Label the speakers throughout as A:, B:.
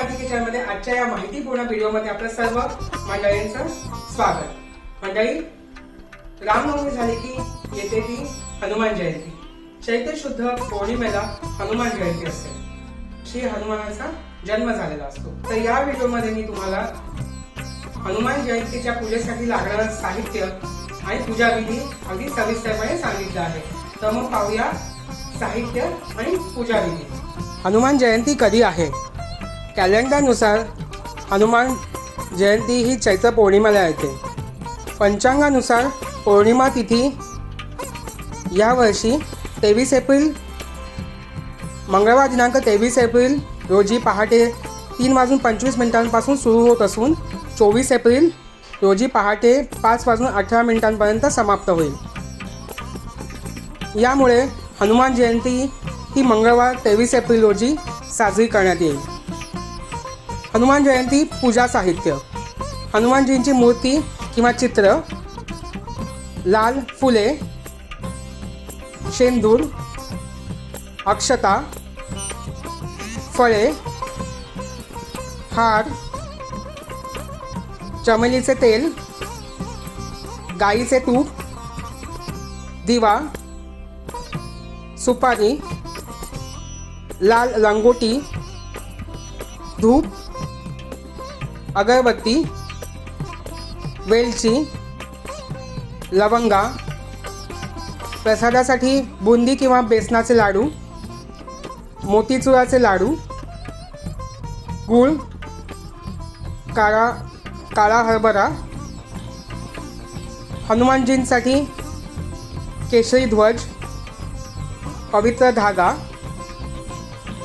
A: आजच्या या माहितीपूर्ण व्हिडिओमध्ये आपलं सर्व मंडळींचं स्वागत. मंडळी रामनवमी झाली की येते ती हनुमान जयंती. चैत्र शुद्ध पौर्णिमेला हनुमान जयंती असते. श्री हनुमानाचा जन्म झालेला असतो. तर या व्हिडिओमध्ये मी तुम्हाला हनुमान जयंतीच्या पूजेसाठी लागणारं साहित्य आणि पूजा विधी अगदी सविस्तरपणे सांगितलं आहे. तर मग पाहूया साहित्य आणि पूजा विधी. हनुमान जयंती कधी आहे? कॅलेंडरनुसार हनुमान जयंती ही चैत्र पौर्णिमेला येते. पंचांगानुसार पौर्णिमा तिथी यावर्षी तेवीस एप्रिल मंगळवार दिनांक तेवीस एप्रिल रोजी पहाटे तीन वाजून पंचवीस मिनिटांपासून सुरू होत असून चोवीस एप्रिल रोजी पहाटे पाच वाजून अठरा मिनिटांपर्यंत समाप्त होईल. यामुळे हनुमान जयंती ही मंगळवार तेवीस एप्रिल रोजी साजरी करण्यात येईल. हनुमान जयंती पूजा साहित्य. हनुमानजींची मूर्ती किंवा चित्र लाल फुले शेंदूर अक्षता फळे हार चमेलीचे तेल गाईचे तूप दिवा सुपारी लाल लंगोटी धूप अगरबत्ती वेलची लवंगा प्रसादासाठी बुंदी किंवा बेसनाचे लाडू मोतीचुराचे लाडू गूळ काळा काळा हरभरा हनुमानजींसाठी केशरी ध्वज पवित्र धागा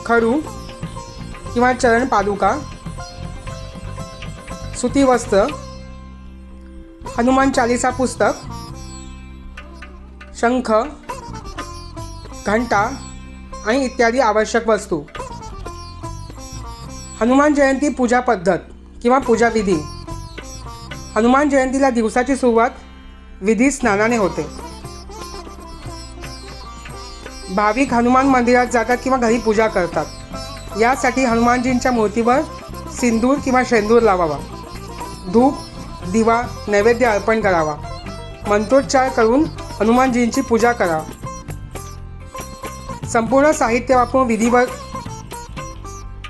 A: खडू किंवा चरण पादुका सुती वस्त्र हनुमान चालिसा पुस्तक शंख घंटा आणि इत्यादी आवश्यक वस्तू. हनुमान जयंती पूजा पद्धत किंवा पूजा विधी. हनुमान जयंतीला दिवसाची सुरुवात विधी स्नानाने होते. भाविक हनुमान मंदिरात जातात किंवा घरी पूजा करतात. यासाठी हनुमानजींच्या मूर्तीवर सिंदूर किंवा शेंदूर लावावा. धूप दिवा नैवेद्य अर्पण करावा. मंत्रोच्चार करून हनुमानजींची पूजा करा. संपूर्ण साहित्य वापरून विधीवर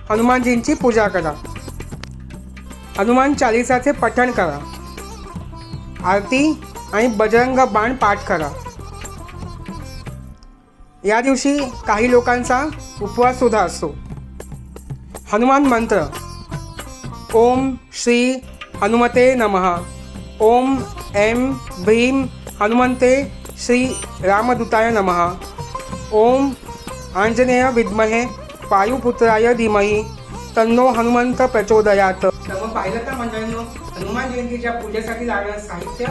A: हनुमानजींची पूजा करा. हनुमान चालिसाचे पठण करा. आरती आणि बजरंग बाण पाठ करा. या दिवशी काही लोकांचा उपवास सुद्धा असतो. हनुमान मंत्र. ओम श्री हनुमते नमः। ओम एम भीम हनुमंते श्री रामदूताय नमः। ओम आंजनेय विद्महे वायुपुत्राय धीमही तन्नो हनुमंत प्रचोदयात। तर मग पाहिलं का मंडळींनो हनुमान जयंतीच्या पूजेसाठी लागणारं साहित्य?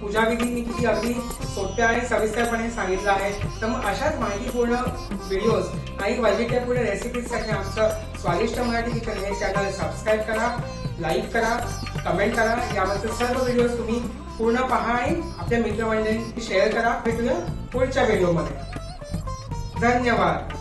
A: पूजाविधी मी किती अगदी सोप्या आणि सविस्तरपणे सांगितलं आहे. तर मग अशाच माहितीपूर्ण व्हिडिओज आणि वैविध्यपूर्ण रेसिपीजसाठी आमचं स्वादिष्ट मराठी किचन हे चॅनल सबस्क्राईब करा लाईक करा कमेंट करा. यावरचे सर्व व्हिडिओज तुम्ही पूर्ण पहा आणि आपल्या मित्रमंडळींशी शेअर करा. भेटूया पुढच्या व्हिडिओमध्ये धन्यवाद.